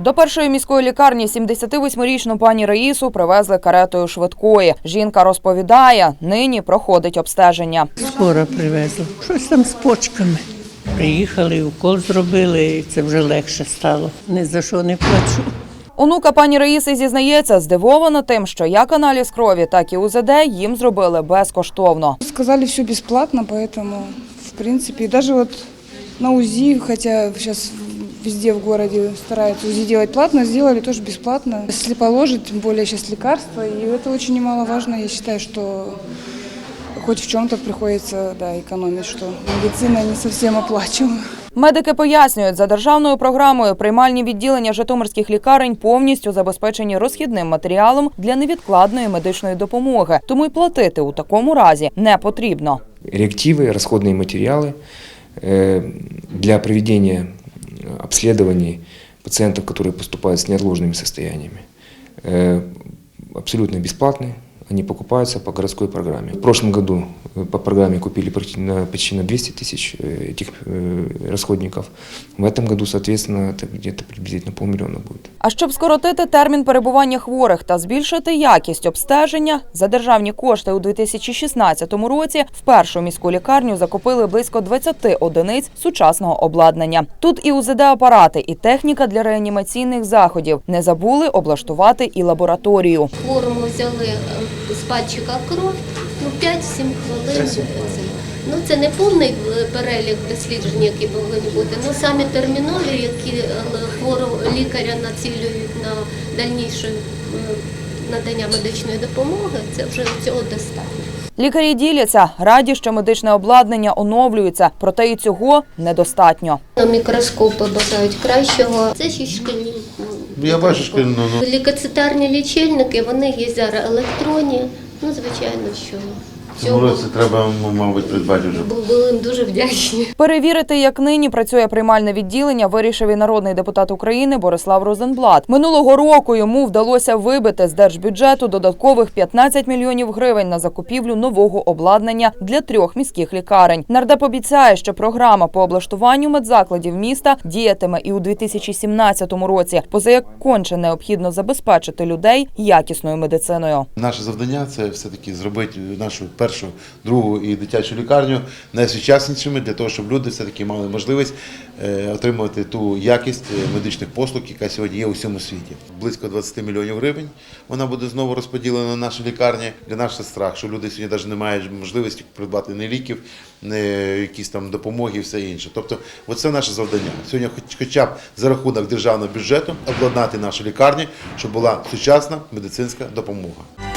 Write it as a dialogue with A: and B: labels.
A: До першої міської лікарні 78-річну пані Раїсу привезли каретою швидкої. Жінка розповідає, нині проходить обстеження.
B: Скоро привезли. Щось там з почками. Приїхали, укол зробили, і це вже легше стало. Ні за що не плачу.
A: Онука пані Раїси зізнається, здивована тим, що як аналіз крові, так і УЗД їм зробили безкоштовно.
C: Сказали все бесплатно, поэтому, в принципе, и даже вот на УЗИ, хотя сейчас везде в городе стараются УЗИ делать платно, сделали тоже бесплатно. Если положить, тем более сейчас лекарства, и это очень немаловажно. Я считаю, что хоть в чем-то приходится да, экономить, что медицина не совсем оплачиваема.
A: Медики пояснюють, за державною програмою приймальні відділення житомирських лікарень повністю забезпечені розхідним матеріалом для невідкладної медичної допомоги, тому й платити у такому разі не потрібно.
D: реактивы, расходные материалы э, для проведения обследований пациентов, которые поступают с неотложными состояниями. Э, Абсолютно бесплатные, они покупаются по городской программе. В прошлом году э, по программе купили почти на, почти на 200 тысяч э, этих э, расходников. В этом году, соответственно, это где-то приблизительно полмиллиона будет.
A: А щоб скоротити термін перебування хворих та збільшити якість обстеження, за державні кошти у 2016 році в першу міську лікарню закупили близько 20 одиниць сучасного обладнання. Тут і УЗД-апарати, і техніка для реанімаційних заходів. Не забули облаштувати і лабораторію.
E: Хворому взяли е, з пальчика кров, ну 5-7 хвилин. Це, ну, це не повний перелік досліджень, які повинні бути, але самі термінові, які е, хворого лікаря націлюють на дальніше надання медичної допомоги, це вже цього достатньо.
A: Лікарі діляться, раді, що медичне обладнання оновлюється, проте і цього недостатньо.
E: На мікроскопи бажають кращого. Це ще шкільні. ну,
F: Я бачу шкільну, ну.
E: Лікоцитарні лічильники, вони є зараз електронні. Ну, звичайно, що
F: цьому році треба, мабуть, придбати вже.
E: були їм дуже вдячні.
A: Перевірити, як нині працює приймальне відділення, вирішив і народний депутат України Борислав Розенблат. Минулого року йому вдалося вибити з держбюджету додаткових 15 мільйонів гривень на закупівлю нового обладнання для трьох міських лікарень. Нардеп обіцяє, що програма по облаштуванню медзакладів міста діятиме і у 2017 році, поза як конче необхідно забезпечити людей якісною медициною.
F: Наше завдання це все-таки зробити нашу першу, другу і дитячу лікарню найсучаснішими для того, щоб люди все-таки мали можливість е, отримувати ту якість е, медичних послуг, яка сьогодні є у всьому світі. Близько 20 мільйонів гривень вона буде знову розподілена на наші лікарні. Для нас це страх, що люди сьогодні навіть не мають можливості придбати ні ліків, ні якісь там допомоги і все інше. Тобто, оце наше завдання. Сьогодні, хоч- хоча б за рахунок державного бюджету, обладнати наші лікарні, щоб була сучасна медицинська допомога.